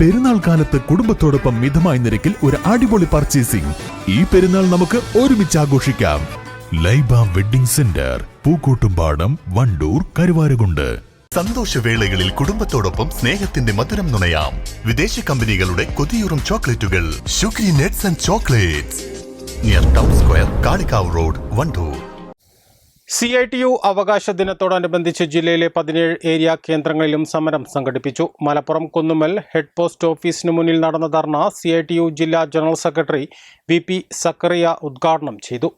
പെരുന്നാൾ കാലത്ത് കുടുംബത്തോടൊപ്പം മിതമായ നിരക്കിൽ ഒരു അടിപൊളി പർച്ചേസിംഗ് ഈ പെരുന്നാൾ നമുക്ക് ഒരുമിച്ച് ആഘോഷിക്കാം. Laiba wedding center Pookkottumpadam Wandoor Karuvarakundu. സന്തോഷവേളകളിൽ കുടുംബത്തോടൊപ്പം സ്നേഹത്തിന്റെ മധുരം നുണയാം. വിദേശ കമ്പനികളുടെ കൊതിയൂറും ചോക്ലേറ്റുകൾ. Sugary nets and chocolates. Near town square Kalikavu road Wandoor. C I T U അവകാശ ദിനത്തോടനുബന്ധിച്ച് ജില്ലയിലെ പതിനേഴ് ഏരിയ കേന്ദ്രങ്ങളിലും സമരം സംഘടിപ്പിച്ചു. മലപ്പുറം കുന്നുമ്മൽ ഹെഡ് പോസ്റ്റ് ഓഫീസിന് മുന്നിൽ നടന്ന ധർണ സി ഐ ടി യു ജില്ലാ general secretary V P Zakaria ഉദ്ഘാടനം ചെയ്തു.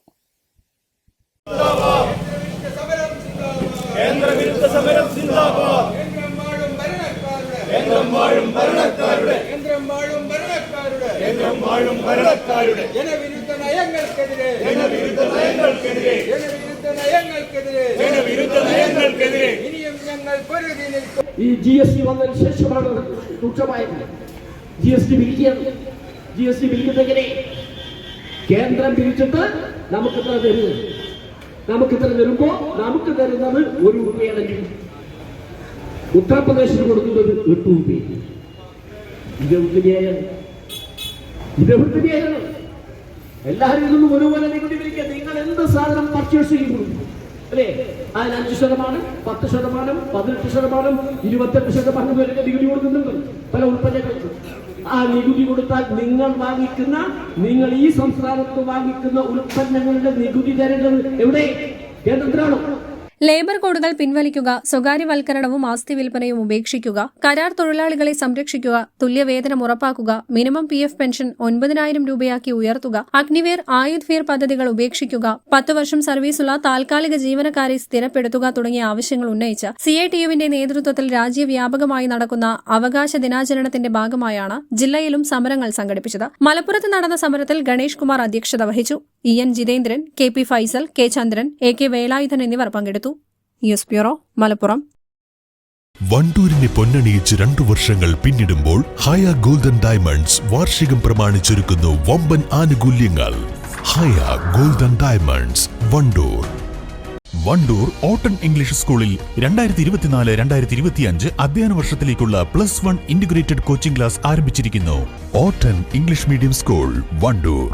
ജനവിരുദ്ധ നയങ്ങൾക്കെതിരെ. ജനവിരുദ്ധ നയങ്ങൾക്കെതിരെ. ജനവിരുദ്ധ നയങ്ങൾക്കെതിരെ ജനവിരുദ്ധ നയങ്ങൾക്കെതിരെ. ഇനിയും ഞങ്ങൾ പൊരുതി നിൽക്കും. ഈ ജി എസ് ടി വന്നതിന് ശേഷമാണ് രൂക്ഷമായത് ജി എസ് ടി പിരിക്കുകയാണ് ജി എസ് ടി പിരിക്കുന്നതെങ്ങനെ കേന്ദ്രം പിരിച്ചിട്ട് നമുക്ക് ഇത്ര തരുന്നത് നമുക്ക് ഇത്ര തരുമ്പോ നമുക്ക് തരുന്നത് ഒരു രൂപയാണെങ്കിൽ ഉത്തർപ്രദേശിന് കൊടുക്കുന്നത് എട്ട് രൂപയാണ് ഇത് വൃത്തിയായാണ് ഇത് വൃത്തിയായാണ് എല്ലാവരും ഇതൊന്നും ഒരുപോലെ നികുതി നിങ്ങൾ എന്ത് സാധനം പർച്ചേസ് ചെയ്യുന്നു? അല്ലേ? അതിന് അഞ്ച് ശതമാനം പത്ത് ശതമാനം പതിനെട്ട് ശതമാനം ഇരുപത്തെട്ട് ശതമാനം വരെ നികുതി കൊടുക്കുന്നുണ്ട്. പല ഉൽപ്പന്നങ്ങൾക്ക് ആ നികുതി കൊടുത്താൽ നിങ്ങൾ വാങ്ങിക്കുന്ന നിങ്ങൾ ഈ സംസ്ഥാനത്ത് വാങ്ങിക്കുന്ന ഉൽപ്പന്നങ്ങളുടെ നികുതി തരേണ്ടത് എവിടെ? കേന്ദ്രത്തിലാണോ? ലേബർ കോഡുകൾ പിൻവലിക്കുക സ്വകാര്യവൽക്കരണവും ആസ്തി വിൽപ്പനയും ഉപേക്ഷിക്കുക കരാർ തൊഴിലാളികളെ സംരക്ഷിക്കുക തുല്യവേതനം ഉറപ്പാക്കുക മിനിമം പി എഫ് പെൻഷൻ ഒൻപതിനായിരം രൂപയാക്കി ഉയർത്തുക അഗ്നിവീർ ആയുധ് വീർ പദ്ധതികൾ ഉപേക്ഷിക്കുക പത്ത് വർഷം സർവീസുള്ള താൽക്കാലിക ജീവനക്കാരെ സ്ഥിരപ്പെടുത്തുക തുടങ്ങിയ ആവശ്യങ്ങൾ ഉന്നയിച്ച് സി ഐ ടി യുവിന്റെ നേതൃത്വത്തിൽ രാജ്യവ്യാപകമായി നടക്കുന്ന അവകാശ ദിനാചരണത്തിന്റെ ഭാഗമായാണ് ജില്ലയിലും സമരങ്ങൾ സംഘടിപ്പിച്ചത്. മലപ്പുറത്ത് നടന്ന സമരത്തിൽ ഗണേഷ് കുമാർ അധ്യക്ഷത വഹിച്ചു. E N Jithendran K P Faisal K Chandran A K Velayudhan എന്നിവർ പങ്കെടുത്തു. News bureau Malappuram. വണ്ടൂരിനെ പൊന്നണിയിച്ച് രണ്ടു വർഷങ്ങൾ പിന്നിടുമ്പോൾ ഹയ ഗോൾഡൻ ഡയമണ്ട്സ് വാർഷികം പ്രമാണിച്ചൊരുക്കുന്നു വമ്പൻ ആനുകൂല്യങ്ങൾ. Haya golden diamonds Wandoor. Wandoor Otton English സ്കൂളിൽ രണ്ടായിരത്തി ഇരുപത്തിനാല് രണ്ടായിരത്തി ഇരുപത്തിയഞ്ച് അധ്യയന വർഷത്തിലേക്കുള്ള plus one integrated coaching class ആരംഭിച്ചിരിക്കുന്നു. Otton English medium school Wandoor.